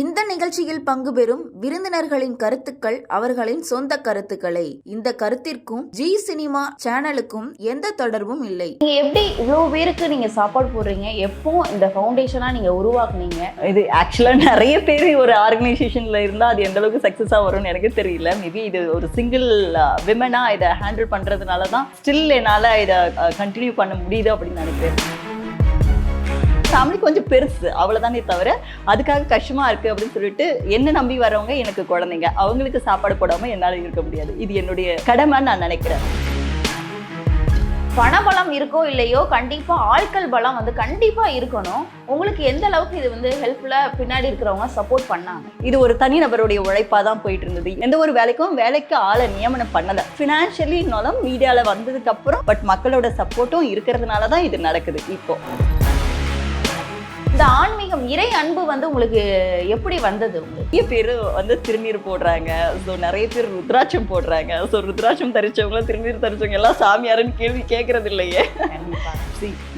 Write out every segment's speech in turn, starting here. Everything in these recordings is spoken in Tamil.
இந்த நிகழ்ச்சியில் பங்கு பெறும் விருந்தினர்களின் கருத்துக்கள் அவர்களின் சொந்த கருத்துக்களை. இந்த கருத்திற்கும் ஜி சினிமா சேனலுக்கும் எந்த தொடர்பும் இல்லை. நீங்க எப்படி இவ்வளோ பேருக்கு நீங்க சாப்பாடு போடுறீங்க? எப்போ இந்த ஃபவுண்டேஷனா நீங்க உருவாக்குனீங்க? இது ஆக்சுவலாக நிறைய பேர் ஒரு ஆர்கனைசேஷனில் இருந்தால் அது எந்த அளவுக்கு சக்ஸஸாக வரும்னு எனக்கு தெரியல. மேபி இது ஒரு சிங்கிள் விமனாக இதை ஹேண்டில் பண்ணுறதுனால தான் ஸ்டில் என்னால் இதை கண்டினியூ பண்ண முடியுது அப்படின்னு நினைக்கிறேன். ஃபேமிலி கொஞ்சம் பெருசு அவ்வளோதானே தவிர அதுக்காக கஷ்டமாக இருக்குது அப்படின்னு சொல்லிட்டு என்ன நம்பி வரவங்க எனக்கு குழந்தைங்க. அவங்களுக்கு சாப்பாடு போடாமல் என்னால் இருக்க முடியாது. இது என்னுடைய கடமைன்னு நான் நினைக்கிறேன். பணபலம் இருக்கோ இல்லையோ கண்டிப்பா ஆட்கள் பலம் வந்து கண்டிப்பா இருக்கணும். உங்களுக்கு எந்த அளவுக்கு இது வந்து ஹெல்ப்ஃபுல்லா பின்னாடி இருக்கிறவங்க சப்போர்ட் பண்ணாங்க? இது ஒரு தனிநபருடைய உழைப்பாக தான் போயிட்டு இருந்தது. எந்த ஒரு வேலைக்கும் வேலைக்கு ஆளை நியமனம் பண்ணலை. ஃபினான்ஷியலினாலும் மீடியாவில் வந்ததுக்கு அப்புறம் பட் மக்களோட சப்போர்ட்டும் இருக்கிறதுனால தான் இது நடக்குது இப்போ. இந்த ஆன்மீகம் இறை அன்பு வந்து உங்களுக்கு எப்படி வந்தது நிறைய பேர் வந்து திருநீர் போடுறாங்க. ஸோ நிறைய பேர் ருத்ராட்சம் போடுறாங்க. ஸோ ருத்ராட்சம் தரிச்சவங்களும் திருநீர் தரிச்சவங்க எல்லாம் சாமியாருன்னு கேள்வி கேட்கறது இல்லையே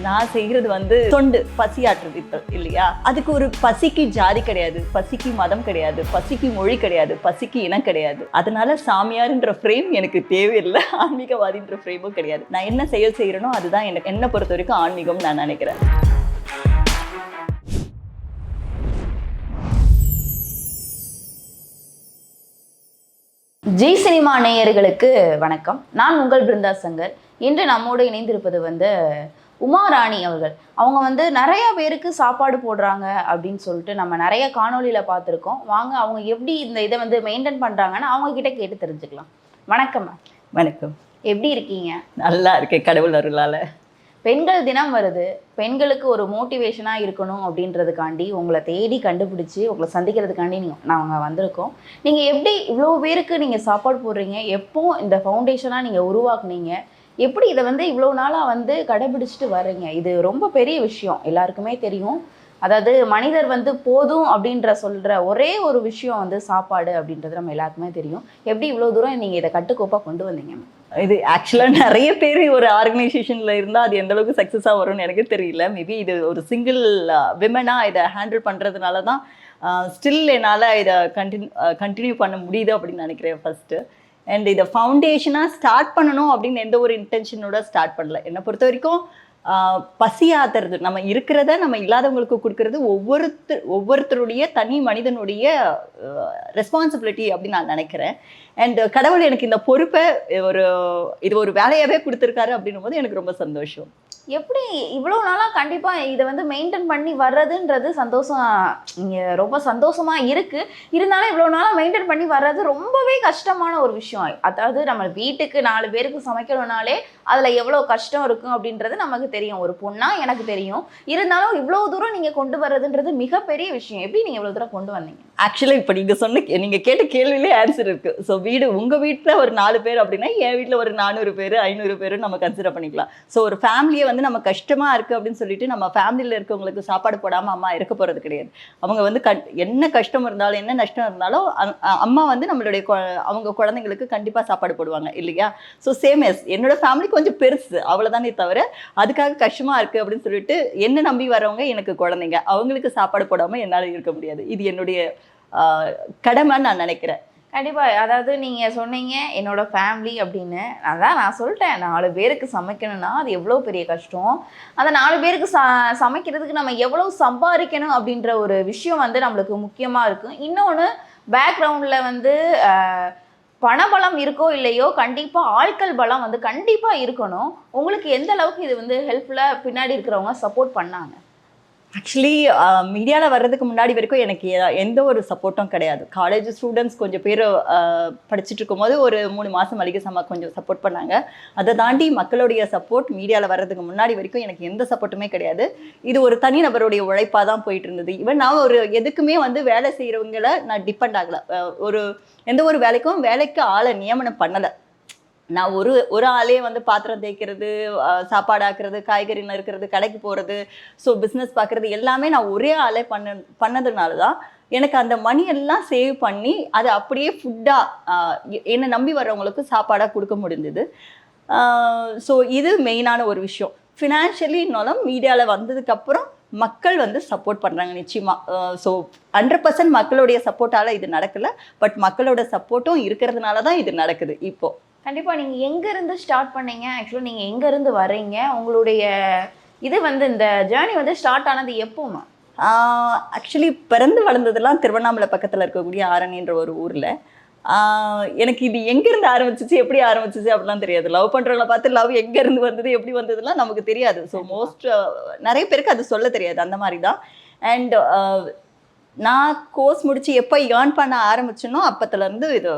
நான் செய்கிறது வந்து தொண்டு பசியாற்றுவித்தல் இல்லையா? அதுக்கு ஒரு பசிக்கு ஜாதி கிடையாது. பசிக்கு மதம் கிடையாது. பசிக்கு மொழி கிடையாது. பசிக்கு இனம் கிடையாது. அதனால சாமியார்ன்ற ஃப்ரேம் எனக்கு தேவையில்லை. ஆன்மீகவாதின்ற ஃப்ரேமும் கிடையாது. நான் என்ன செயல் செய்கிறேனோ அதுதான் எனக்கு என்னை பொறுத்த வரைக்கும் ஆன்மீகம் நான் நினைக்கிறேன். ஜி சினிமா நேயர்களுக்கு வணக்கம். நான் உங்கள் பிருந்தா சங்கர். இன்று நம்மோடு இணைந்திருப்பது வந்து உமா ராணி அவர்கள். அவங்க வந்து நிறைய பேருக்கு சாப்பாடு போடுறாங்க அப்படின்னு சொல்லிட்டு நம்ம நிறைய காணொளியில பார்த்துருக்கோம். வாங்க அவங்க எப்படி இந்த இதை வந்து மெயின்டைன் பண்றாங்கன்னு அவங்க கிட்ட கேட்டு தெரிஞ்சுக்கலாம். வணக்கம். வணக்கம். எப்படி இருக்கீங்க? நல்லா இருக்கேன் கடவுள் அருளால. பெண்கள் தினம் வருது. பெண்களுக்கு ஒரு மோட்டிவேஷனாக இருக்கணும் அப்படின்றதுக்காண்டி உங்களை தேடி கண்டுபிடிச்சி உங்களை சந்திக்கிறதுக்காண்டி நீங்கள் நாங்கள் வந்திருக்கோம். நீங்கள் எப்படி இவ்வளோ பேருக்கு நீங்கள் சாப்பாடு போடுறீங்க? எப்போ இந்த ஃபவுண்டேஷனாக நீங்கள் உருவாக்குனீங்க? எப்படி இதை வந்து இவ்வளோ நாளாக வந்து கடைபிடிச்சிட்டு வர்றீங்க? இது ரொம்ப பெரிய விஷயம். எல்லாருக்குமே தெரியும். அதாவது மனிதர் வந்து போதும் அப்படின்ற சொல்கிற ஒரே ஒரு விஷயம் வந்து சாப்பாடு அப்படின்றது நம்ம எல்லாருக்குமே தெரியும். எப்படி இவ்வளோ தூரம் நீங்கள் இதை கட்டுக்கோப்பாக கொண்டு வந்தீங்க இது ஆக்சுவலாக நிறைய பேர் ஒரு ஆர்கனைசேஷனில் இருந்தால் அது எந்த அளவுக்கு சக்ஸஸாக வரும்னு எனக்கு தெரியல. மேபி இது ஒரு சிங்கிள் விமனாக uh, இதை ஹேண்டில் பண்ணுறதுனால தான் uh, ஸ்டில் என்னால் இதை கண்டினியூ கண்டினியூ uh, பண்ண முடியுது அப்படின்னு நினைக்கிறேன் ஃபஸ்ட்டு அண்ட் இதை ஃபவுண்டேஷனாக ஸ்டார்ட் பண்ணணும் அப்படின்னு எந்த ஒரு இன்டென்ஷனோட ஸ்டார்ட் பண்ணல. என்னை பொறுத்த வரைக்கும் பசியாதறது. பசியாத்துறது நம்ம இருக்கிறத நம்ம இல்லாதவங்களுக்கு கொடுக்கறது ஒவ்வொருத்தர் ஒவ்வொருத்தருடைய தனி மனிதனுடைய ரெஸ்பான்சிபிலிட்டி அப்படின்னு நான் நினைக்கிறேன். அண்ட் கடவுள் எனக்கு இந்த பொறுப்பை ஒரு இது ஒரு வேலையாகவே கொடுத்துருக்காரு அப்படின்னும் போது எனக்கு ரொம்ப சந்தோஷம். எப்படி இவ்வளோ நாளாக கண்டிப்பாக இதை வந்து மெயின்டைன் பண்ணி வர்றதுன்றது சந்தோஷம் இங்கே ரொம்ப சந்தோஷமாக இருக்குது இருந்தாலும் இவ்வளோ நாளாக மெயின்டைன் பண்ணி வர்றது ரொம்பவே கஷ்டமான ஒரு விஷயம். அதாவது நம்ம வீட்டுக்கு நாலு பேருக்கு சமைக்கணும்னாலே அதில் எவ்வளோ கஷ்டம் இருக்கும் அப்படின்றது நமக்கு தெரியும். ஒரு பொண்ணா எனக்கு தெரியும். இருந்தாலும் இவ்வளோ தூரம் நீங்கள் கொண்டு வர்றதுன்றது மிகப்பெரிய விஷயம். எப்படி நீங்கள் இவ்வளோ தூரம் கொண்டு வந்தீங்க? ஆக்சுவலாக இப்போ நீங்கள் சொன்ன நீங்கள் கேட்ட கேள்வியிலே ஆன்சர் இருக்குது ஸோ வீடு உங்கள் வீட்டில் ஒரு நாலு பேர் அப்படின்னா என் வீட்டில் ஒரு நானூறு பேர் ஐநூறு பேர் நம்ம கன்சிடர் பண்ணிக்கலாம். ஸோ ஒரு ஃபேமிலியை வந்து நம்ம கஷ்டமாக இருக்குது அப்படின்னு சொல்லிட்டு நம்ம ஃபேமிலியில் இருக்கவங்களுக்கு சாப்பாடு போடாமல் அம்மா இருக்க போகிறது கிடையாது. அவங்க வந்து க என்ன கஷ்டம் இருந்தாலும் என்ன நஷ்டம் இருந்தாலும் அம்மா வந்து நம்மளுடைய அவங்க குழந்தைங்களுக்கு கண்டிப்பாக சாப்பாடு போடுவாங்க இல்லையா? ஸோ சேம் எஸ் என்னோட ஃபேமிலி கொஞ்சம் பெருசு அவ்வளோதானே தவிர அதுக்காக கஷ்டமாக இருக்குது அப்படின்னு சொல்லிட்டு என்ன நம்பி வரவங்க எனக்கு குழந்தைங்க. அவங்களுக்கு சாப்பாடு போடாமல் என்னால் இருக்க முடியாது. இது என்னுடைய கடமை கடமைன்னு நான் நினைக்கிறேன். கண்டிப்பாக அதாவது நீங்கள் சொன்னீங்க என்னோட ஃபேமிலி அப்படின்னு. அதான் நான் சொல்லிட்டேன் நாலு பேருக்கு சமைக்கணும்னா அது எவ்வளோ பெரிய கஷ்டம். அந்த நாலு பேருக்கு ச சமைக்கிறதுக்கு நம்ம எவ்வளோ சம்பாதிக்கணும் அப்படின்ற ஒரு விஷயம் வந்து நம்மளுக்கு முக்கியமாக இருக்கும். இன்னொன்று பேக்ரவுண்டில் வந்து பணபலம் இருக்கோ இல்லையோ கண்டிப்பாக ஆட்கள் பலம் வந்து கண்டிப்பாக இருக்கணும். உங்களுக்கு எந்த அளவுக்கு இது வந்து ஹெல்ப்ஃபுல்லாக பின்னாடி இருக்கிறவங்க சப்போர்ட் பண்ணாங்க? ஆக்சுவலி um, மீடியாவில் வர்றதுக்கு முன்னாடி வரைக்கும் எனக்கு எந்த ஒரு சப்போர்ட்டும் கிடையாது. காலேஜ் ஸ்டூடெண்ட்ஸ் கொஞ்சம் பேர் படிச்சுட்டு இருக்கும்போது ஒரு மூணு மாதம் மளிகை சாமா கொஞ்சம் சப்போர்ட் பண்ணாங்க. அதை தாண்டி மக்களுடைய சப்போர்ட் மீடியாவில் வர்றதுக்கு முன்னாடி வரைக்கும் எனக்கு எந்த சப்போர்ட்டுமே கிடையாது. இது ஒரு தனி நபருடைய உழைப்பாக தான் போயிட்டு இருந்தது ஈவன் நான் ஒரு எதுக்குமே வந்து வேலை செய்கிறவங்கள நான் டிபெண்ட் ஆகலை. ஒரு எந்த ஒரு வேலைக்கும் வேலைக்கு ஆளை நியமனம் பண்ணலை. நான் ஒரு ஒரு ஆளே வந்து பாத்திரம் தேய்க்கிறது சாப்பாடு ஆக்குறது காய்கறி நறுக்கிறது கடைக்கு போகிறது ஸோ பிஸ்னஸ் பார்க்குறது எல்லாமே நான் ஒரே ஆளே பண்ண பண்ணதுனால தான் எனக்கு அந்த மணி எல்லாம் சேவ் பண்ணி அதை அப்படியே ஃபுட்டாக என்னை நம்பி வர்றவங்களுக்கு சாப்பாடாக கொடுக்க முடிஞ்சது. ஸோ இது மெயினான ஒரு விஷயம். ஃபினான்ஷியலினாலும் மீடியாவில் வந்ததுக்கப்புறம் மக்கள் வந்து சப்போர்ட் பண்ணுறாங்க நிச்சயமாக ஸோ ஹண்ட்ரட் பர்சன்ட் மக்களுடைய சப்போர்ட்டால் இது நடக்கல. பட் மக்களோட சப்போர்ட்டும் இருக்கிறதுனால தான் இது நடக்குது இப்போது கண்டிப்பா நீங்க எங்க இருந்து ஸ்டார்ட் பண்ணீங்க ஆக்சுவலா நீங்க எங்க இருந்து வர்றீங்க? உங்களுடைய இது வந்து இந்த ஜேர்னி வந்து ஸ்டார்ட் ஆனது எப்போமா ஆக்சுவலி பிறந்து வளர்ந்ததெல்லாம் திருவண்ணாமலை பக்கத்தில் இருக்கக்கூடிய ஆரணின்ற ஒரு ஊரில். எனக்கு இது எங்கேருந்து ஆரம்பிச்சிச்சு எப்படி ஆரம்பிச்சிச்சு அப்படிலாம் தெரியாது. லவ் பண்ணுறவங்கள பார்த்து லவ் எங்கேருந்து வந்தது எப்படி வந்ததுலாம் நமக்கு தெரியாது. ஸோ மோஸ்ட் நிறைய பேருக்கு அது சொல்ல தெரியாது அந்த மாதிரி தான். அண்ட் நான் கோர்ஸ் முடிச்சு எப்போ ஏர்ன் பண்ண ஆரம்பிச்சேனோ அப்பத்துலேருந்து இது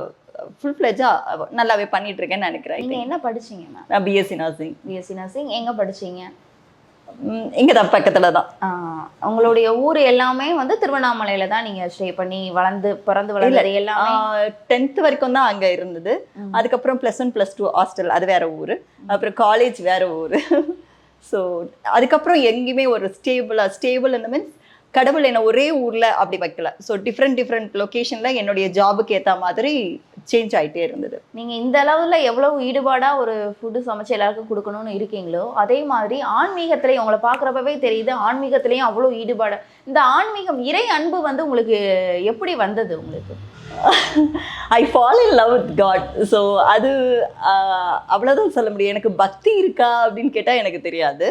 ஃபுல் ஃப்ளெஜாக நல்லாவே பண்ணிட்டு இருக்கேன்னு நினைக்கிறேன் நீங்க என்ன படிச்சீங்க நான் பிஎஸ்சி நர்சிங் பிஎஸ்சி நர்சிங் எங்க படிச்சீங்க? இங்கே தான் பக்கத்தில் தான் உங்களுடைய ஊர் எல்லாமே வந்து திருவண்ணாமலையில தான் நீங்க ஸ்டே பண்ணி வளர்ந்து பிறந்து வளர்ந்தது எல்லாமே? டென்த் வரைக்கும் தான் அங்கே இருந்தது. அதுக்கப்புறம் plus one plus two hostel அது வேற ஊர். அப்புறம் காலேஜ் வேற ஊர். ஸோ அதுக்கப்புறம் எங்கேயுமே ஒரு ஸ்டேபிளாக ஸ்டேபிள் இந்த மீன்ஸ் கடவுள் என்னை ஒரே ஊரில் அப்படி வைக்கல. ஸோ டிஃப்ரெண்ட் டிஃப்ரெண்ட் லொக்கேஷனில் என்னுடைய ஜாபுக்கு ஏற்ற மாதிரி சேஞ்ச் ஆகிட்டே இருந்தது. நீங்க இந்த அளவுல எவ்வளவு ஈடுபாடா ஒரு ஃபுட்டு சமைச்சு எல்லாருக்கும் கொடுக்கணும்னு இருக்கீங்களோ அதே மாதிரி ஆன்மீகத்திலையும் உங்களை பார்க்குறப்பவே தெரியுது ஆன்மீகத்திலையும் அவ்வளோ ஈடுபாடு. இந்த ஆன்மீகம் இறை அன்பு வந்து உங்களுக்கு எப்படி வந்தது உங்களுக்கு? I fall in love with God so அது ஆஹ், அவ்வளவுதான் சொல்ல முடியும். எனக்கு பக்தி இருக்கா அப்படின்னு கேட்டால் எனக்கு தெரியாது.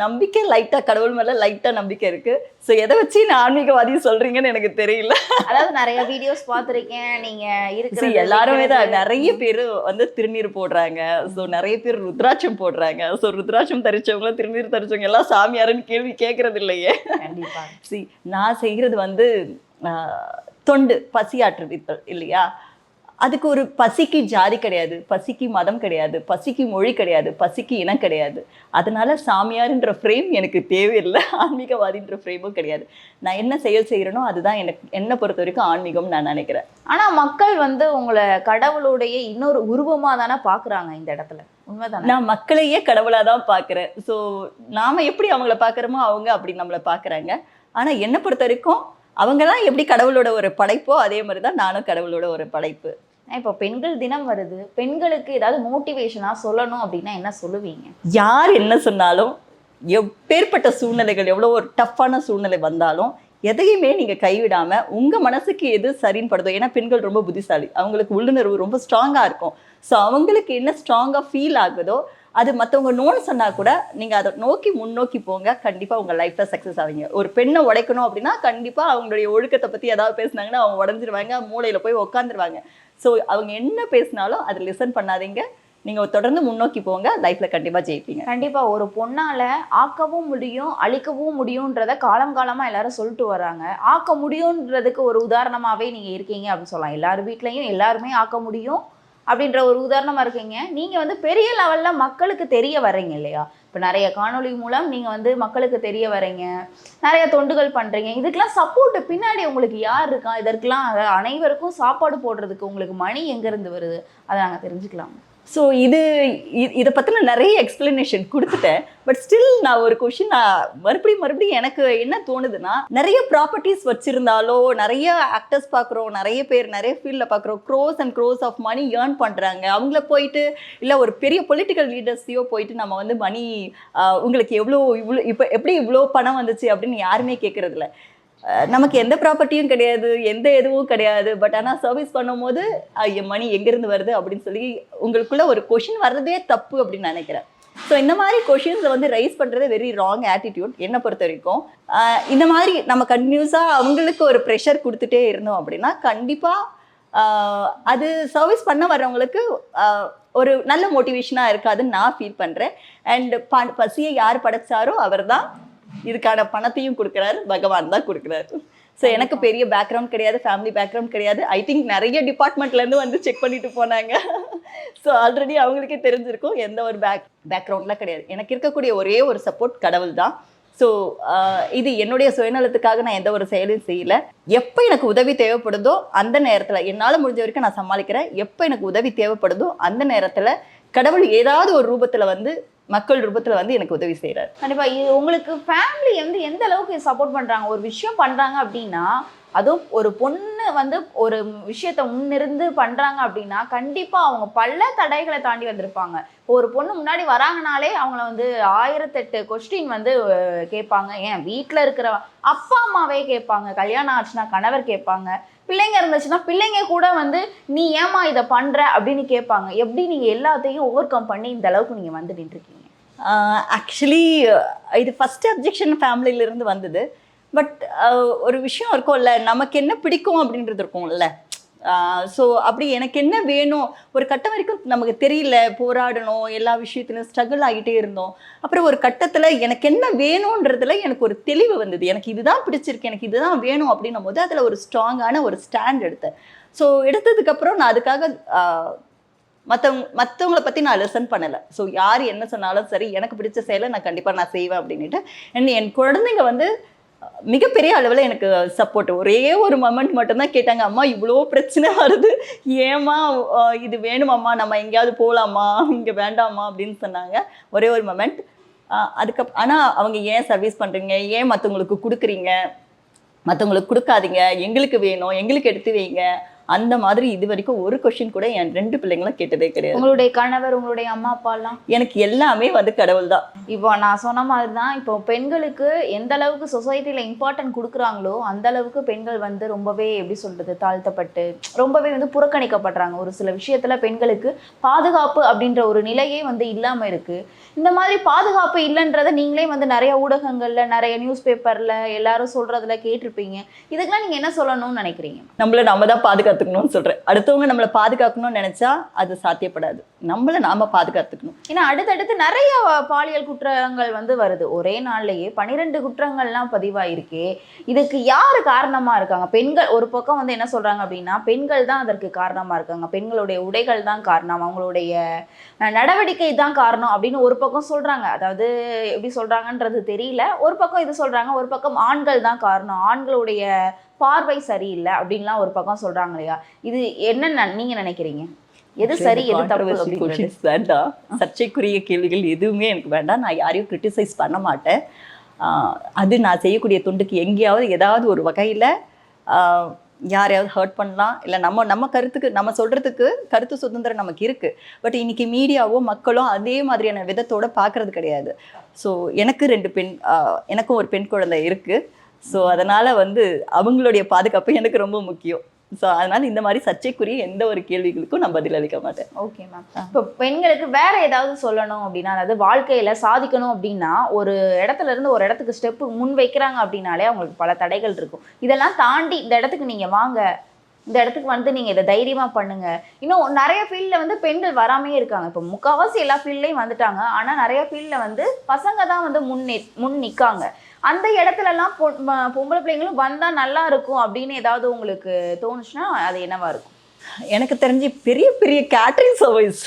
நம்பிக்கை லைட்டாக கடவுள் மேலே லைட்டாக நம்பிக்கை இருக்குது ஸோ எதை வச்சு நான் ஆன்மீகவாதி சொல்கிறீங்கன்னு எனக்கு தெரியல. அதாவது நிறைய வீடியோஸ் பார்த்துருக்கேன். நீங்க See, இருக்கிற எல்லாருமே தான். நிறைய பேர் வந்து திருநீர் போடுறாங்க. ஸோ நிறைய பேர் ருத்ராட்சம் போடுறாங்க. ஸோ ருத்ராட்சம் தரிச்சவங்க திருநீர் தரிச்சவங்க எல்லாம் சாமியாருன்னு கேள்வி கேட்கறது இல்லையே. சி நான் செய்கிறது வந்து தொண்டு பசியாற்றுவித்தல் இல்லையா? அதுக்கு ஒரு பசிக்கு ஜாதி கிடையாது பசிக்கு மதம் கிடையாது பசிக்கு மொழி கிடையாது பசிக்கு இனம் கிடையாது. அதனால சாமியார்ன்ற ஃப்ரேம் எனக்கு தேவையில்லை ஆன்மீகவாதின்ற ஃப்ரேமும் கிடையாது. நான் என்ன செயல் செய்கிறேனோ அதுதான் எனக்கு என்னை பொறுத்த வரைக்கும் ஆன்மீகம் நான் நினைக்கிறேன். ஆனா மக்கள் வந்து உங்களை கடவுளுடைய இன்னொரு உருவமா தானே பாக்குறாங்க இந்த இடத்துல. உண்மைதானே? நான் மக்களையே கடவுளாக தான் பார்க்குறேன் ஸோ நாம எப்படி அவங்கள பார்க்குறோமோ அவங்க அப்படி நம்மளை பார்க்குறாங்க ஆனால் என்னை பொறுத்த வரைக்கும் அவங்கெல்லாம் எப்படி கடவுளோட ஒரு படைப்போ அதே மாதிரி தான் நானும் கடவுளோட ஒரு படைப்பு. இப்போ பெண்கள் தினம் வருது. பெண்களுக்கு ஏதாவது மோட்டிவேஷனா சொல்லணும் அப்படின்னா என்ன சொல்லுவீங்க? யார் என்ன சொன்னாலும் எப்பேற்பட்ட சூழ்நிலைகள் எவ்வளோ ஒரு டஃப்பான சூழ்நிலை வந்தாலும் எதையுமே நீங்கள் கைவிடாமல் உங்கள் மனசுக்கு எது சரின்னு படுதோ ஏன்னா பெண்கள் ரொம்ப புத்திசாலி. அவங்களுக்கு உள்ளுணர்வு ரொம்ப ஸ்ட்ராங்காக இருக்கும். ஸோ அவங்களுக்கு என்ன ஸ்ட்ராங்காக ஃபீல் ஆகுதோ அது மற்றவங்க நோன்னு சொன்னால் கூட நீங்கள் அதை நோக்கி முன்னோக்கி போங்க. கண்டிப்பாக உங்கள் லைஃப்பில் சக்ஸஸ் ஆவீங்க. ஒரு பெண்ணை உடைக்கணும் அப்படின்னா கண்டிப்பாக அவங்களுடைய ஒழுக்கத்தை பற்றி ஏதாவது பேசினாங்கன்னா அவங்க உடஞ்சிருவாங்க மூளையில் போய் உட்காந்துருவாங்க ஸோ அவங்க என்ன பேசினாலும் அதை லிசன் பண்ணாதீங்க. நீங்கள் தொடர்ந்து முன்னோக்கி போங்க. லைஃப்பில் கண்டிப்பாக ஜெயிப்பீங்க. கண்டிப்பா. ஒரு பொண்ணால ஆக்கவும் முடியும் அழிக்கவும் முடியும்ன்றத காலம் காலமா எல்லாரும் சொல்லிட்டு வராங்க ஆக்க முடியும்ன்றதுக்கு ஒரு உதாரணமாவே நீங்க இருக்கீங்க அப்படின்னு சொல்லலாம். எல்லார் வீட்லயும் எல்லாருமே ஆக்க முடியும். அப்படின்ற ஒரு உதாரணமாக இருக்கீங்க. நீங்கள் வந்து பெரிய லெவலில் மக்களுக்கு தெரிய வர்றீங்க இல்லையா? இப்போ நிறைய காணொளி மூலம் நீங்கள் வந்து மக்களுக்கு தெரிய வரீங்க நிறைய தொண்டுகள் பண்ணுறீங்க இதுக்கெல்லாம் சப்போர்ட்டு பின்னாடி உங்களுக்கு யார் இருக்கா? இதற்கெல்லாம் அனைவருக்கும் சாப்பாடு போடுறதுக்கு உங்களுக்கு மணி எங்கேருந்து வருது? அதை நாங்கள் தெரிஞ்சுக்கலாம். ஸோ இது இதை பற்றின நிறைய எக்ஸ்பிளனேஷன் கொடுத்துட்டேன். பட் ஸ்டில் நான் ஒரு கொஷின் நான் மறுபடியும் மறுபடியும் எனக்கு என்ன தோணுதுன்னா நிறைய ப்ராப்பர்ட்டிஸ் வச்சுருந்தாலோ நிறைய ஆக்டர்ஸ் பார்க்குறோம் நிறைய பேர் நிறைய ஃபீல்டில் பார்க்குறோம் crores and crores of money earn பண்ணுறாங்க அவங்கள போயிட்டு இல்லை ஒரு பெரிய பொலிட்டிக்கல் லீடர்ஸையோ போயிட்டு நம்ம வந்து மணி உங்களுக்கு எவ்வளோ இவ்வளோ இப்போ எப்படி இவ்வளோ பணம் வந்துச்சு அப்படின்னு யாருமே கேட்குறதில்ல நமக்கு எந்த ப்ராப்பர்ட்டியும் கிடையாது எந்த எதுவும் கிடையாது. பட் ஆனால் சர்வீஸ் பண்ணும்போது என் மணி எங்கேருந்து வருது? அப்படின்னு சொல்லி உங்களுக்குள்ள ஒரு கொஷின் வர்றதே தப்பு அப்படின்னு நினைக்கிறேன். ஸோ இந்த மாதிரி கொஷின்ஸை வந்து ரைஸ் பண்ணுறது வெரி ராங் ஆட்டிடியூட் என்னை பொறுத்த வரைக்கும். இந்த மாதிரி நம்ம கண்டினியூஸாக அவங்களுக்கு ஒரு ப்ரெஷர் கொடுத்துட்டே இருந்தோம் அப்படின்னா கண்டிப்பாக அது சர்வீஸ் பண்ண வர்றவங்களுக்கு ஒரு நல்ல மோட்டிவேஷனாக இருக்காதுன்னு நான் ஃபீல் பண்ணுறேன் அண்ட் ப பசியை யார் படைச்சாரோ அவர் தான் இதுக்கான பணத்தையும் கொடுக்குறாரு பகவான் தான் கொடுக்குறாரு. ஸோ எனக்கு பெரிய பேக்ரவுண்ட் கிடையாது ஃபேமிலி பேக்ரவுண்ட் கிடையாது. ஐ திங்க் நிறைய டிபார்ட்மெண்ட்லேருந்து வந்து செக் பண்ணிட்டு போனாங்க. ஸோ ஆல்ரெடி அவங்களுக்கே தெரிஞ்சிருக்கும் எந்த ஒரு பேக் பேக்ரவுண்ட்லாம் கிடையாது. எனக்கு இருக்கக்கூடிய ஒரே ஒரு சப்போர்ட் கடவுள் தான். ஸோ இது என்னுடைய சுயநலத்துக்காக நான் எந்த ஒரு செயலையும் செய்யல. எப்போ எனக்கு உதவி தேவைப்படுதோ அந்த நேரத்தில் என்னால் முடிஞ்ச வரைக்கும் நான் சமாளிக்கிறேன். எப்போ எனக்கு உதவி தேவைப்படுதோ அந்த நேரத்தில் கடவுள் ஏதாவது ஒரு ரூபத்தில் வந்து மக்கள் ரூபத்தில் வந்து எனக்கு உதவி செய்கிறார் கண்டிப்பாக இது உங்களுக்கு ஃபேமிலி வந்து எந்த அளவுக்கு சப்போர்ட் பண்ணுறாங்க ஒரு விஷயம் பண்ணுறாங்க அப்படின்னா அதுவும் ஒரு பொண்ணு வந்து ஒரு விஷயத்த முன்னிருந்து பண்ணுறாங்க அப்படின்னா கண்டிப்பாக அவங்க பல தடைகளை தாண்டி வந்திருப்பாங்க. இப்போ ஒரு பொண்ணு முன்னாடி வராங்கனாலே அவங்கள வந்து ஆயிரத்தெட்டு கொஸ்டின் வந்து கேட்பாங்க. ஏன்? வீட்டில் இருக்கிற அப்பா அம்மாவே கேட்பாங்க. கல்யாணம் ஆச்சுன்னா கணவர் கேட்பாங்க. பிள்ளைங்க இருந்துச்சுன்னா பிள்ளைங்க கூட வந்து நீ ஏமா இதை பண்ணுற அப்படின்னு கேட்பாங்க. எப்படி நீங்கள் எல்லாத்தையும் ஓவர் கம் பண்ணி இந்த அளவுக்கு நீங்கள் வந்து நின்றுருக்கீங்க? ஆக்சுவலி இது ஃபஸ்ட்டு அப்ஜெக்ஷன் ஃபேமிலியிலேருந்து வந்தது. பட் ஒரு விஷயம் இருக்கும்ல நமக்கு என்ன பிடிக்கும் அப்படின்றது இருக்கும்ல. ஸோ அப்படி எனக்கு என்ன வேணும்? ஒரு கட்டம் வரைக்கும் நமக்கு தெரியல போராடணும் எல்லா விஷயத்துலையும் ஸ்ட்ரகிள் ஆகிட்டே இருந்தோம். அப்புறம் ஒரு கட்டத்தில் எனக்கு என்ன வேணுன்றதுல எனக்கு ஒரு தெளிவு வந்தது. எனக்கு இதுதான் பிடிச்சிருக்கு எனக்கு இதுதான் வேணும் அப்படின்னும் போது அதில் ஒரு ஸ்ட்ராங்கான ஒரு ஸ்டாண்ட் எடுத்தேன். ஸோ எடுத்ததுக்கப்புறம் நான் அதுக்காக மற்றவங்க மற்றவங்கள பற்றி நான் லெசன் பண்ணலை. ஸோ யார் என்ன சொன்னாலும் சரி எனக்கு பிடிச்ச செயலை நான் கண்டிப்பாக நான் செய்வேன் அப்படின்ட்டு and என் குழந்தைங்க வந்து மிகப்பெரிய அளவில் எனக்கு சப்போர்ட் ஒரே ஒரு மொமெண்ட் மட்டும்தான் கேட்டாங்க அம்மா இவ்வளோ பிரச்சனை வருது. ஏம்மா இது வேணுமாம்மா? நம்ம எங்கேயாவது போகலாமா இங்கே வேண்டாமா? அப்படின்னு சொன்னாங்க. ஒரே ஒரு மொமெண்ட் அதுக்கு ஆனால் அவங்க ஏன் சர்வீஸ் பண்ணுறீங்க ஏன் மற்றவங்களுக்கு கொடுக்குறீங்க? மற்றவங்களுக்கு கொடுக்காதீங்க. எங்களுக்கு வேணும். எங்களுக்கு எடுத்து வைங்க. அந்த மாதிரி இது வரைக்கும் ஒரு கொஷின் கூட என் ரெண்டு பிள்ளைங்களும் கேட்டதே கிடையாது. உங்களுடைய கணவர் உங்களுடைய அம்மா அப்பாலாம் எனக்கு எல்லாமே வந்து கடவுள் தான் இப்போ நான் சொன்ன மாதிரி தான் இப்போ பெண்களுக்கு எந்த அளவுக்கு சொசைட்டியில் இம்பார்ட்டன்ட் கொடுக்குறாங்களோ அந்த அளவுக்கு பெண்கள் வந்து ரொம்பவே எப்படி சொல்றது தாழ்த்தப்பட்டு ரொம்பவே வந்து புறக்கணிக்கப்படுறாங்க. ஒரு சில விஷயத்துல பெண்களுக்கு பாதுகாப்பு அப்படின்ற ஒரு நிலையே வந்து இல்லாம இருக்கு. இந்த மாதிரி பாதுகாப்பு இல்லைன்றதை நீங்களே வந்து நிறைய ஊடகங்கள்ல நிறைய நியூஸ் பேப்பர்ல எல்லாரும் சொல்றதுல கேட்டிருப்பீங்க. இதுக்கெல்லாம் நீங்க என்ன சொல்லணும்னு நினைக்கிறீங்க? நம்மள நம்ம தான் பாதுகாத்துக்கணும்னு சொல்றேன். அடுத்தவங்க நம்மளை பாதுகாக்கணும்னு நினைச்சா அது சாத்தியப்படாது. நம்மளை நாம பாதுகாத்துக்கணும். ஏன்னா அடுத்தடுத்து நிறைய பாலியல் குற்றங்கள் வந்து வருது. ஒரே நாள்லயே பனிரெண்டு குற்றங்கள்லாம் பதிவாயிருக்கே. இதுக்கு யாரு காரணமா இருக்காங்க? பெண்கள் ஒரு பக்கம் வந்து என்ன சொல்றாங்க அப்படின்னா பெண்கள் தான் அதற்கு காரணமா இருக்காங்க. பெண்களுடைய உடைகள் தான் காரணம். அவங்களுடைய நடவடிக்கை தான் காரணம் அப்படின்னு ஒரு பக்கம் சொல்றாங்க. அதாவது எப்படி சொல்றாங்கன்றது தெரியல. ஒரு பக்கம் இது சொல்றாங்க ஒரு பக்கம் ஆண்கள் தான் காரணம். ஆண்களுடைய பார்வை சரியில்லை அப்படின்லாம் ஒரு பக்கம் சொல்றாங்க இல்லையா? இது என்ன நீங்க நினைக்கிறீங்க? எது சரி எது தப்பு வேண்டாம். சர்ச்சைக்குரிய கேள்விகள் எதுவுமே எனக்கு வேண்டாம். நான் யாரையும் கிரிட்டிசைஸ் பண்ண மாட்டேன். அது நான் செய்யக்கூடிய துண்டுக்கு எங்கேயாவது ஏதாவது ஒரு வகையில் யாரையாவது ஹர்ட் பண்ணலாம். இல்லை நம்ம நம்ம கருத்துக்கு நம்ம சொல்கிறதுக்கு கருத்து சுதந்திரம் நமக்கு இருக்குது பட் இன்னைக்கு மீடியாவோ மக்களும் அதே மாதிரியான விதத்தோட பார்க்கறது கிடையாது. ஸோ எனக்கு ரெண்டு பெண் எனக்கும் ஒரு பெண் குழந்தை இருக்குது ஸோ அதனால் வந்து அவங்களுடைய பாதுகாப்பு எனக்கு ரொம்ப முக்கியம். ஸோ அதனால் இந்த மாதிரி சர்ச்சைக்குரிய எந்த ஒரு கேள்விகளுக்கும் நான் பதில் அளிக்க மாட்டேன். ஓகே மேம் இப்போ பெண்களுக்கு வேற ஏதாவது சொல்லணும் அப்படின்னா அதாவது வாழ்க்கையில சாதிக்கணும் அப்படின்னா ஒரு இடத்துல இருந்து ஒரு இடத்துக்கு ஸ்டெப் முன் வைக்கிறாங்க அப்படின்னாலே அவங்களுக்கு பல தடைகள் இருக்கும். இதெல்லாம் தாண்டி இந்த இடத்துக்கு நீங்க வாங்க. இந்த இடத்துக்கு வந்து நீங்க இதை தைரியமா பண்ணுங்க. இன்னும் நிறைய ஃபீல்ட்ல வந்து பெண்கள் வராமே இருக்காங்க. இப்போ முக்கால்வாசி எல்லா ஃபீல்ட்லயும் வந்துட்டாங்க. ஆனா நிறைய ஃபீல்ட்ல வந்து பசங்க தான் வந்து முன் முன் நிக்காங்க. அந்த இடத்துலலாம் பொ- பொம்பளை பிள்ளைங்களும் வந்தா நல்லா இருக்கும் அப்படின்னு ஏதாவது உங்களுக்கு தோணுச்சுன்னா அது என்னவா இருக்கும்? எனக்கு தெரிஞ்சு பெரிய பெரிய கேட்ரிங் சர்வீஸ்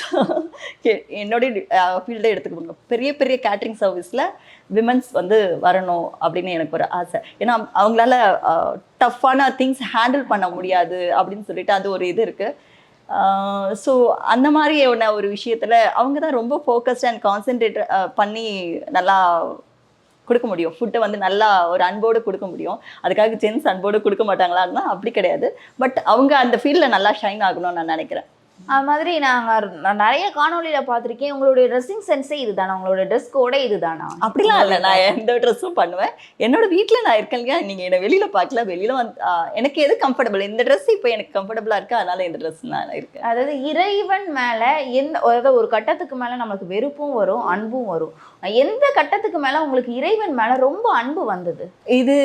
என்னுடைய ஃபீல்டை எடுத்துக்கோங்க. பெரிய பெரிய கேட்ரிங் சர்வீஸில் விமன்ஸ் வந்து வரணும் அப்படின்னு எனக்கு ஒரு ஆசை. ஏன்னா அவங்களால டஃப்பான திங்ஸ் ஹேண்டில் பண்ண முடியாது அப்படின்னு சொல்லிட்டு அது ஒரு இது இருக்குது ஸோ அந்த மாதிரி ஒரு விஷயத்தில் அவங்க தான் ரொம்ப ஃபோக்கஸ்ட் அண்ட் கான்சென்ட்ரேட் பண்ணி நல்லா கொடுக்க முடியும். ஃபுட்டை வந்து நல்லா ஒரு அன்போடு கொடுக்க முடியும். அதுக்காக ஜென்ஸ் அன்போடு கொடுக்க மாட்டாங்களான்னா அப்படி கிடையாது. பட் அவங்க அந்த ஃபீல்டில் நல்லா ஷைன் ஆகணும்னு நான் நினைக்கிறேன். அது மாதிரி நான் நிறைய காணொளியில பார்த்திருக்கேன். உங்களுடைய ட்ரெஸ்ஸிங் சென்ஸே இதுதானா? உங்களோட ட்ரெஸ் கோடே இதுதானா? அப்படிலாம் இல்லை. நான் எந்த ட்ரெஸ்ஸும் பண்ணுவேன். என்னோட வீட்டில் நான் இருக்கேன் இல்லையா? நீங்கள் என்னை வெளியில் பார்க்கல. வெளியில் வந்து எனக்கு எது கம்ஃபர்டபுள் இந்த ட்ரெஸ் இப்போ எனக்கு கம்ஃபர்டபுளாக இருக்கு? அதனால இந்த ட்ரெஸ் நான் இருக்கேன். அதாவது இறைவன் மேல எந்த அதாவது ஒரு கட்டத்துக்கு மேல நமக்கு வெறுப்பும் வரும் அன்பும் வரும். எந்த கட்டத்துக்கு மேலே உங்களுக்கு இறைவன் மேலே ரொம்ப அன்பு வந்தது? இது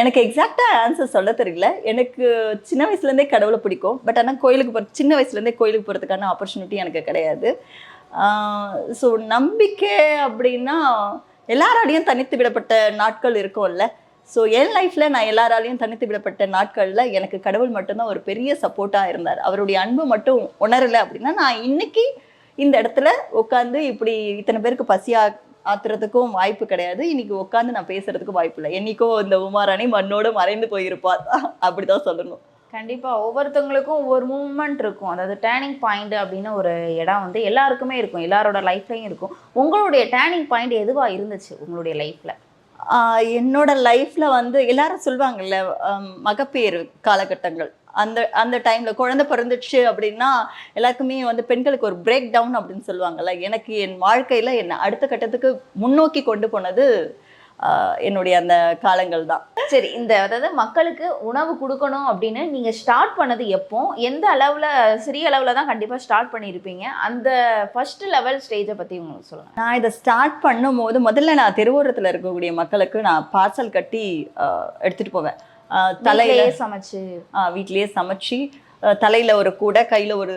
எனக்கு எக்ஸாக்டாக ஆன்சர் சொல்ல தெரியல. எனக்கு சின்ன வயசுலேருந்தே கடவுளை பிடிக்கும். பட் ஆனால் கோயிலுக்கு போகிற சின்ன வயசுலேருந்தே கோயிலுக்கு போகிறதுக்கான ஆப்பர்ச்சுனிட்டி எனக்கு கிடையாது. ஸோ நம்பிக்கை அப்படின்னா எல்லாராலையும் தனித்து விடப்பட்ட நாட்கள் இருக்கும்ல. ஸோ என் லைஃப்பில் நான் எல்லாராலையும் தனித்து விடப்பட்ட நாட்களில் எனக்கு கடவுள் மட்டும்தான் ஒரு பெரிய சப்போர்ட்டாக இருந்தார். அவருடைய அன்பு மட்டும் உணரலை அப்படின்னா நான் இன்னைக்கு இந்த இடத்துல உட்காந்து இப்படி இத்தனை பேருக்கு பசியா ஆத்துறதுக்கும் வாய்ப்பு கிடையாது. இன்னைக்கு உட்காந்து நான் பேசுறதுக்கும் வாய்ப்பு இல்லை. என்னைக்கோ இந்த உமாராணி மண்ணோட மறைந்து போயிருப்பார் அப்படிதான் சொல்லணும். கண்டிப்பா. ஒவ்வொருத்தவங்களுக்கும் ஒவ்வொரு மூமெண்ட் இருக்கும். அதாவது டேர்னிங் பாயிண்ட் அப்படின்னு ஒரு இடம் வந்து எல்லாருக்குமே இருக்கும். எல்லாரோட லைஃப்லயும் இருக்கும். உங்களுடைய டேர்னிங் பாயிண்ட் எதுவா இருந்துச்சு உங்களுடைய லைஃப்ல என்னோட லைஃப்ல வந்து எல்லாரும் சொல்லுவாங்கல்ல மகப்பேறு காலகட்டங்கள். அந்த அந்த டைம்ல குழந்தை பிறந்துச்சு அப்படின்னா எல்லாருக்குமே வந்து பெண்களுக்கு ஒரு பிரேக் டவுன் அப்படின்னு சொல்லுவாங்கல்ல எனக்கு என் வாழ்க்கையில என்னை அடுத்த கட்டத்துக்கு முன்னோக்கி கொண்டு போனது என்னுடைய அந்த காலங்கள் தான். சரி இந்த அதாவது மக்களுக்கு உணவு கொடுக்கணும் அப்படின்னு நீங்க ஸ்டார்ட் பண்ணது எப்போ? எந்த அளவுல சிறிய அளவுல தான் கண்டிப்பா ஸ்டார்ட் பண்ணியிருப்பீங்க அந்த ஃபர்ஸ்ட் லெவல் ஸ்டேஜை பத்தி உங்களுக்கு சொல்லுங்க. நான் இதை ஸ்டார்ட் பண்ணும்போது முதல்ல நான் தெருவோரத்தில் இருக்கக்கூடிய மக்களுக்கு நான் பார்சல் கட்டி ஆஹ் எடுத்துட்டு போவேன். ஆஹ் தலையில வீட்லயே சமைச்சு. வீட்லயே சமைச்சு தலையில ஒரு கூடை கையில ஒரு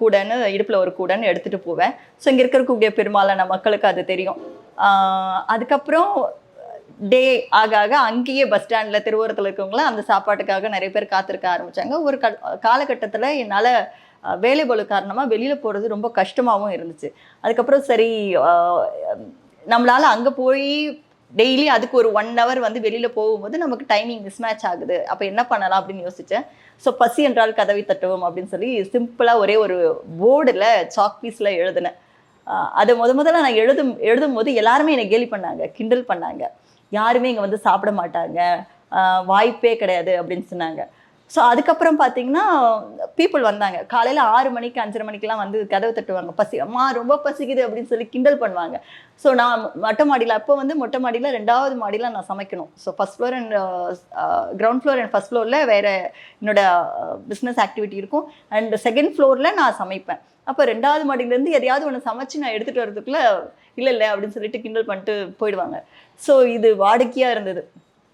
கூடைன்னு இடுப்புல ஒரு கூடைன்னு எடுத்துட்டு போவேன். ஸோ இங்க இருக்கக்கூடிய பெரும்பாலான மக்களுக்கு அது தெரியும். அதுக்கப்புறம் டே ஆக ஆக அங்கேயே பஸ் ஸ்டாண்டில் திருவோரத்தில் இருக்கவங்களாம் அந்த சாப்பாட்டுக்காக நிறைய பேர் காத்திருக்க ஆரம்பித்தாங்க ஒரு க காலகட்டத்தில் என்னால் வேலை பளு காரணமாக வெளியில் போகிறது ரொம்ப கஷ்டமாகவும் இருந்துச்சு. அதுக்கப்புறம் சரி நம்மளால் அங்கே போய் டெய்லி அதுக்கு ஒரு ஒன் ஹவர் வந்து வெளியில் போகும்போது நமக்கு டைமிங் மிஸ்மேட்ச் ஆகுது. அப்போ என்ன பண்ணலாம் அப்படின்னு யோசித்தேன் ஸோ பசி என்றால் கதவை தட்டுவோம் அப்படின்னு சொல்லி சிம்பிளாக ஒரே ஒரு போர்டில் சாக் பீஸில் எழுதினேன். அதை முத முதல்ல நான் எழுதும் எழுதும் போது எல்லாருமே என்னை கேலி பண்ணாங்க கிண்டல் பண்ணாங்க. யாருமே இங்கே வந்து சாப்பிட மாட்டாங்க. வாய்ப்பே கிடையாது அப்படின்னு சொன்னாங்க. ஸோ அதுக்கப்புறம் பார்த்தீங்கன்னா பீப்புள் வந்தாங்க. காலையில் ஆறு மணிக்கு அஞ்சரை மணிக்கெலாம் வந்து கதவை தட்டுவாங்க. பசி அம்மா ரொம்ப பசிக்குது அப்படின்னு சொல்லி கிண்டல் பண்ணுவாங்க. ஸோ நான் மொட்டை மாடியில் அப்போ வந்து மொட்டை மாடியில் ரெண்டாவது மாடியில் நான் சமைக்கணும். So first floor and ground floor and first ஃப்ளோரில் வேறு என்னோடய பிஸ்னஸ் ஆக்டிவிட்டி இருக்கும். அண்ட் செகண்ட் ஃப்ளோரில் நான் சமைப்பேன். அப்போ ரெண்டாவது மாடியிலேருந்து எதையாவது ஒன்று சமைச்சு நான் எடுத்துகிட்டு வரதுக்குள்ளே இல்லை இல்லை அப்படின்னு சொல்லிட்டு கிண்டல் பண்ணிட்டு போயிடுவாங்க. ஸோ இது வாடிக்கையாக இருந்தது.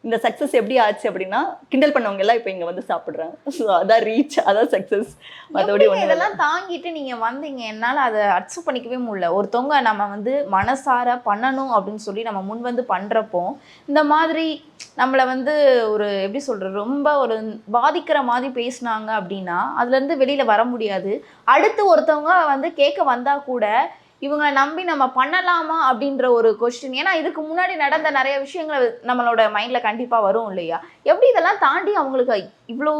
இந்த சக்ஸஸ் எப்படி ஆச்சு அப்படின்னா கிண்டல் பண்ணவங்க எல்லாம் இப்போ இங்கே வந்து சாப்பிட்றாங்க. ஸோ அதான் ரீச் அதான் சக்ஸஸ் மற்றபடி இதெல்லாம் தாங்கிட்டு நீங்க வந்தீங்க? என்னால அதை அக்செப்ட் பண்ணிக்கவே முடியல. ஒருத்தவங்க நம்ம வந்து மனசார பண்ணணும் அப்படின்னு சொல்லி நம்ம முன் வந்து பண்றப்போ இந்த மாதிரி நம்மளை வந்து ஒரு எப்படி சொல்றது ரொம்ப ஒரு பாதிக்கிற மாதிரி பேசுனாங்க அப்படின்னா அதுல இருந்து வெளியில வர முடியாது. அடுத்து ஒருத்தவங்க வந்து கேட்க வந்தா கூட இவங்களை நம்பி நம்ம பண்ணலாமா அப்படின்ற ஒரு கொஸ்டின் ஏன்னா இதுக்கு முன்னாடி நடந்த நிறைய விஷயங்கள் நம்மளோட மைண்ட்ல கண்டிப்பா வரும் இல்லையா? எப்படி இதெல்லாம் தாண்டி அவங்களுக்கு இவ்வளோ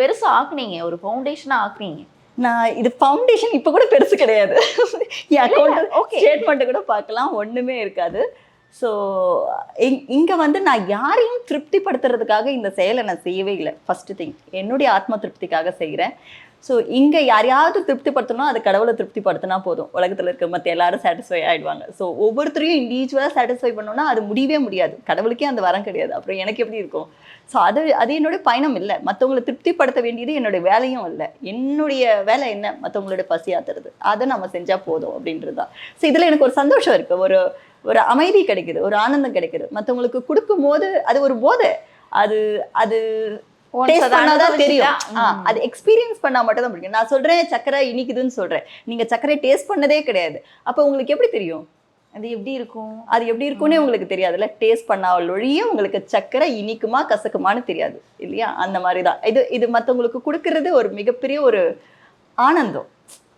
பெருசா ஆக்குனீங்க? ஒரு ஃபவுண்டேஷனா ஆக்குனீங்க? நான் இது ஃபவுண்டேஷன் இப்போ கூட பெருசு கிடையாது. என் அக்கௌண்ட். ஸ்டேட்மெண்ட்டை கூட பார்க்கலாம். ஒன்றுமே இருக்காது. ஸோ இங்கே வந்து நான் யாரையும் திருப்திப்படுத்துறதுக்காக இந்த செயலை நான் செய்யவே இல்லை. ஃபஸ்ட்டு திங் என்னுடைய ஆத்ம திருப்திக்காக செய்கிறேன் ஸோ இங்கே யாரையாவது திருப்திப்படுத்தணும் அது கடவுளை திருப்திப்படுத்தினா போதும். உலகத்தில் இருக்க மற்ற எல்லாரும் சாட்டிஸ்ஃபை ஆகிடுவாங்க ஸோ ஒவ்வொருத்தரையும் இண்டிவிஜுவலாக சாட்டிஸ்ஃபை பண்ணோம்னா அது முடியவே முடியாது. கடவுளுக்கே அந்த வரம் கிடையாது. அப்புறம் எனக்கு எப்படி இருக்கும்? ஸோ அது அது என்னுடைய பயணம் இல்லை. மற்றவங்களை திருப்திப்படுத்த வேண்டியது என்னுடைய வேலையும் இல்லை. என்னுடைய வேலை என்ன? மற்றவங்களோட பசி ஆத்துறது. அதை நம்ம செஞ்சால் போதும் அப்படின்றது தான். ஸோ இதில் எனக்கு ஒரு சந்தோஷம் இருக்குது ஒரு ஒரு அமைதி கிடைக்குது. ஒரு ஆனந்தம் கிடைக்குது. மற்றவங்களுக்கு கொடுக்கும்போது அது ஒரு போதை. அது அது டேஸ்ட் பண்ணாதான் தெரியும். அது எக்ஸ்பீரியன்ஸ் பண்ணா மட்டும் தான் பிடிக்கும் நான் சொல்றேன் சக்கரை இனிக்குதுன்னு சொல்றேன். நீங்க சக்கரை டேஸ்ட் பண்ணதே கிடையாது. அப்ப உங்களுக்கு எப்படி தெரியும்? அது எப்படி இருக்கும்? அது எப்படி இருக்கும்னே உங்களுக்கு தெரியாதுல்ல? டேஸ்ட் பண்ணால் ஒழிய உங்களுக்கு சக்கரை இனிக்குமா கசக்குமான்னு தெரியாது. இல்லையா? அந்த மாதிரி தான் இது இது மற்றவங்களுக்கு கொடுக்கறது ஒரு மிகப்பெரிய ஒரு ஆனந்தம்.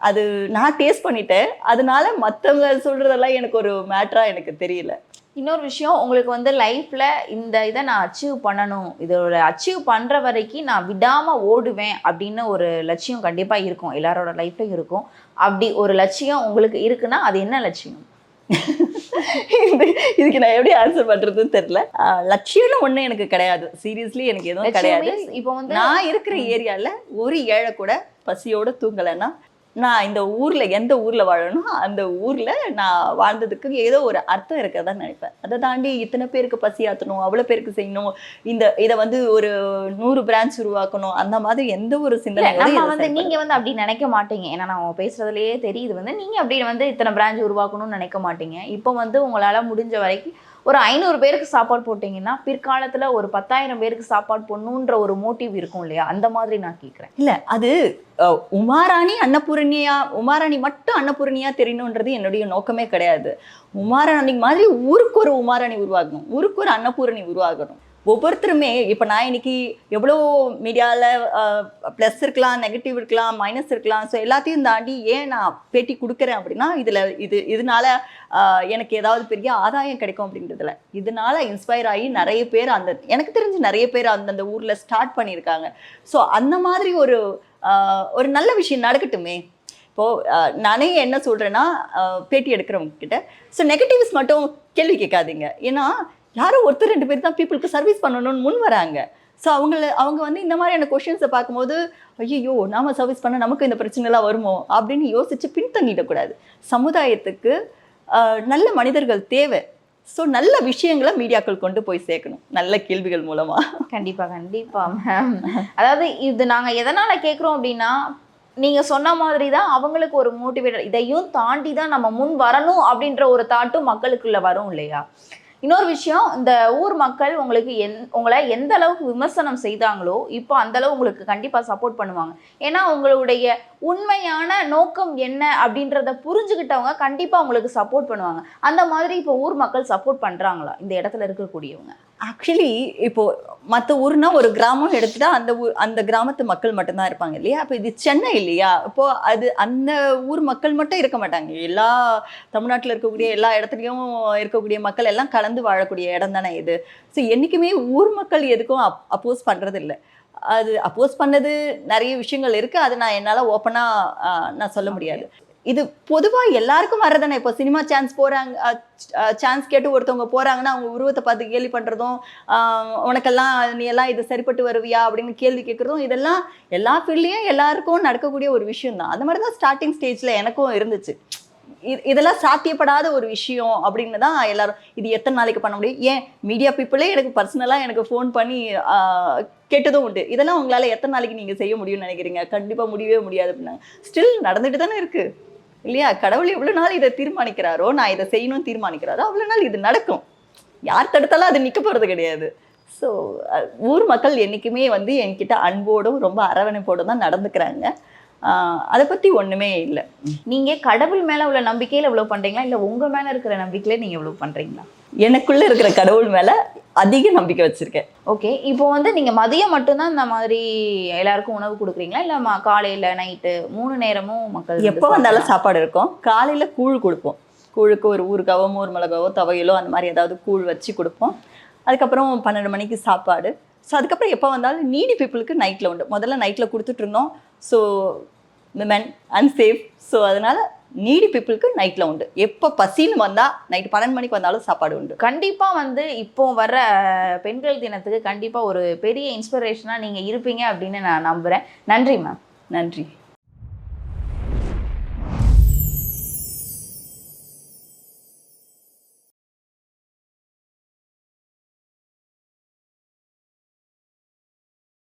அது நான் டேஸ்ட் பண்ணிட்டேன். அதனால மற்றவங்க சொல்றதெல்லாம் எனக்கு ஒரு மேட்ரா எனக்கு தெரியல. இன்னொரு விஷயம் உங்களுக்கு வந்து லைஃப்ல இந்த இதை நான் அச்சீவ் பண்ணணும். இதோட அச்சீவ் பண்ற வரைக்கும் நான் விடாம ஓடுவேன் அப்படின்னு ஒரு லட்சியம் கண்டிப்பா இருக்கும். எல்லாரோட லைஃப்லயும் இருக்கும். அப்படி ஒரு லட்சியம் உங்களுக்கு இருக்குன்னா அது என்ன லட்சியம்? இது- இதுக்கு நான் எப்படி ஆன்சர் பண்றதுன்னு தெரியல. லட்சியம்னு ஒண்ணு எனக்கு கிடையாது. சீரியஸ்லி எனக்கு எதுவும் கிடையாது. இப்போ வந்து நான் இருக்கிற ஏரியால ஒரு ஏழை கூட பசியோட தூங்கலைன்னா நான் இந்த ஊர்ல எந்த ஊர்ல வாழணும் அந்த ஊர்ல நான் வாழ்ந்ததுக்கு ஏதோ ஒரு அர்த்தம் இருக்கதா நினைப்பேன். அதை தாண்டி இத்தனை பேருக்கு பசி ஆத்தணும் அவ்வளவு பேருக்கு செய்யணும் இந்த இதை வந்து ஒரு நூறு பிரான்ச் உருவாக்கணும் அந்த மாதிரி எந்த ஒரு சிந்தனை நம்ம வந்து நீங்க வந்து அப்படி நினைக்க மாட்டீங்க. ஏன்னா நான் பேசுறதுலயே தெரியுது வந்து நீங்க அப்படி வந்து இத்தனை பிரான்ச் உருவாக்கணும்னு நினைக்க மாட்டீங்க. இப்போ வந்து உங்களால முடிஞ்ச வரைக்கும் ஒரு ஐநூறு பேருக்கு சாப்பாடு போட்டீங்கன்னா பிற்காலத்தில் ஒரு பத்தாயிரம் பேருக்கு சாப்பாடு போடணுன்ற ஒரு மோட்டிவ் இருக்கும் இல்லையா? அந்த மாதிரி நான் கேட்குறேன் இல்லை அது உமாராணி அன்னபூரணியா உமாராணி மட்டும் அன்னபூரணியா தெரியணுன்றது என்னுடைய நோக்கமே கிடையாது. உமாராணி மாதிரி ஊருக்கு ஒரு உமாராணி உருவாகணும். ஊருக்கு ஒரு அன்னபூரணி உருவாகணும். ஒவ்வொருத்தருமே இப்போ நான் இன்னைக்கு எவ்வளோ மீடியாவில் ப்ளஸ் இருக்கலாம் நெகட்டிவ் இருக்கலாம் மைனஸ் இருக்கலாம் ஸோ எல்லாத்தையும் தாண்டி ஏன் நான் பேட்டி கொடுக்குறேன் அப்படின்னா இதில் இது இதனால எனக்கு ஏதாவது பெரிய ஆதாயம் கிடைக்கும் அப்படின்றதுல. இதனால இன்ஸ்பயர் ஆகி நிறைய பேர் அந்த எனக்கு தெரிஞ்சு நிறைய பேர் அந்தந்த ஊரில் ஸ்டார்ட் பண்ணியிருக்காங்க. ஸோ அந்த மாதிரி ஒரு ஒரு நல்ல விஷயம் நடக்கட்டுமே. இப்போது நானே என்ன சொல்கிறேன்னா பேட்டி எடுக்கிறவங்க கிட்ட. ஸோ நெகட்டிவ்ஸ் மட்டும் கேள்வி கேட்காதீங்க. ஏன்னா யாரோ ஒருத்தர் ரெண்டு பேர் தான் பீப்புளுக்கு சர்வீஸ் பண்ணணும்னு முன் வராங்க. ஸோ அவங்கள அவங்க வந்து இந்த மாதிரியான கொஷின்ஸை பார்க்கும்போது ஐயோ நாம சர்வீஸ் பண்ண நமக்கு இந்த பிரச்சனைலாம் வருமோ? அப்படின்னு யோசிச்சு பின்தங்கிடக்கூடாது. சமுதாயத்துக்கு நல்ல மனிதர்கள் தேவை. ஸோ நல்ல விஷயங்களை மீடியாக்கள் கொண்டு போய் சேர்க்கணும். நல்ல கேள்விகள் மூலமா. கண்டிப்பா கண்டிப்பா மேம் அதாவது இது நாங்க எதனால கேட்குறோம் அப்படின்னா நீங்க சொன்ன மாதிரி தான் அவங்களுக்கு ஒரு மோட்டிவேட்டர் இதையும் தாண்டி தான் நம்ம முன் வரணும் அப்படின்ற ஒரு தாட்டும் மக்களுக்குள்ள வரும் இல்லையா? இன்னொரு விஷயம் இந்த ஊர் மக்கள் உங்களுக்கு எந் உங்களை எந்த அளவுக்கு விமர்சனம் செய்தாங்களோ இப்போ அந்தளவு உங்களுக்கு கண்டிப்பாக சப்போர்ட் பண்ணுவாங்க. ஏன்னா உங்களுடைய உண்மையான நோக்கம் என்ன அப்படின்றத புரிஞ்சுக்கிட்டவங்க கண்டிப்பாக உங்களுக்கு சப்போர்ட் பண்ணுவாங்க. அந்த மாதிரி இப்போ ஊர் மக்கள் சப்போர்ட் பண்ணுறாங்களா இந்த இடத்துல இருக்கக்கூடியவங்க. ஆக்சுவலி இப்போது மற்ற ஊர்னா ஒரு கிராமம் எடுத்துட்டா அந்த ஊர் அந்த கிராமத்து மக்கள் மட்டும்தான் இருப்பாங்க இல்லையா? அப்போ இது சென்னை இல்லையா? இப்போது அது அந்த ஊர் மக்கள் மட்டும் இருக்க மாட்டாங்க. எல்லா தமிழ்நாட்டில் இருக்கக்கூடிய எல்லா இடத்துலையும் இருக்கக்கூடிய மக்கள் எல்லாம் கலந்து வாழக்கூடிய இடம் தானே இது. ஸோ என்றைக்குமே ஊர் மக்கள் எதுக்கும் அப் அப்போஸ் பண்ணுறது இல்லை அது அப்போஸ் பண்ணது நிறைய விஷயங்கள் இருக்குது அது நான் என்னால் ஓப்பனாக நான் சொல்ல முடியாது. இது பொதுவாக எல்லாருக்கும் வர்றதானே இப்போ சினிமா சான்ஸ் போகிறாங்க சான்ஸ் கேட்டு ஒருத்தவங்க போகிறாங்கன்னா அவங்க உருவத்தை பார்த்து கேள்வி பண்ணுறதும் உனக்கெல்லாம் நீ எல்லாம் இது சரிப்பட்டு வருவியா அப்படின்னு கேள்வி கேட்குறதும் இதெல்லாம் எல்லா ஃபீல்ட்லேயும் எல்லாருக்கும் நடக்கக்கூடிய ஒரு விஷயம் தான் அந்த மாதிரி தான் ஸ்டார்டிங் ஸ்டேஜில் எனக்கும் இருந்துச்சு. இதெல்லாம் சாத்தியப்படாத ஒரு விஷயம் அப்படின்னு தான் எல்லாரும் இது எத்தனை நாளைக்கு பண்ண முடியும்? ஏன் மீடியா பீப்புளே எனக்கு பர்சனலாக எனக்கு ஃபோன் பண்ணி கேட்டதும் உண்டு. இதெல்லாம் உங்களால் எத்தனை நாளைக்கு நீங்கள் செய்ய முடியும்னு நினைக்கிறீங்க? கண்டிப்பாக முடியவே முடியாது அப்படின்னாங்க. ஸ்டில் நடந்துட்டு தானே இருக்குது இல்லையா? கடவுள் எவ்வளோ நாள் இதை தீர்மானிக்கிறாரோ நான் இதை செய்யணும்னு தீர்மானிக்கிறாரோ அவ்வளோ நாள் இது நடக்கும். யார் தடுத்தாலும் அது நிற்க போகிறது கிடையாது. ஸோ ஊர் மக்கள் என்றைக்குமே வந்து என்கிட்ட அன்போடும் ரொம்ப அரவணைப்போடும் தான் நடந்துக்கிறாங்க. அதை பற்றி ஒன்றுமே இல்லை. நீங்க கடவுள் மேல உள்ள நம்பிக்கையில இவ்வளவு பண்றீங்களா? இல்ல உங்க மேல இருக்கிற நம்பிக்கையில நீங்க இவ்வளவு பண்றீங்களா? எனக்குள்ள இருக்கிற கடவுள் மேல அதிக நம்பிக்கை வச்சிருக்கேன். ஓகே. இப்போ வந்து நீங்க மதியம் மட்டும்தான் இந்த மாதிரி எல்லாருக்கும் உணவு கொடுக்குறீங்களா? இல்ல ம- காலையில நைட்டு மூணு நேரமும் மக்கள் எப்போ வந்தாலும்? சாப்பாடு இருக்கும். காலையில கூழ் கொடுப்போம். கூழுக்கு ஒரு ஊறுகாவோ மோர் மிளகாவோ துவையலோ அந்த மாதிரி ஏதாவது கூழ் வச்சு கொடுப்போம். அதுக்கப்புறம் பன்னெண்டு மணிக்கு சாப்பாடு. ஸோ அதுக்கப்புறம் எப்போ வந்தாலும் நீடி பீப்புளுக்கு நைட்டில் உண்டு. முதல்ல நைட்டில் கொடுத்துட்டு இருந்தோம். ஸோ விமன் அன்சேஃப் ஸோ அதனால நீடி பீப்புளுக்கு நைட்டில் உண்டு. எப்போ பசின்னு வந்தால் நைட்டு பன்னெண்டு மணிக்கு வந்தாலும் சாப்பாடு உண்டு. கண்டிப்பா வந்து இப்போ வர பெண்கள் தினத்துக்கு கண்டிப்பா ஒரு பெரிய இன்ஸ்பிரேஷனா நீங்க இருப்பீங்க அப்படின்னு நான் நம்புறேன். நன்றி மேம் நன்றி.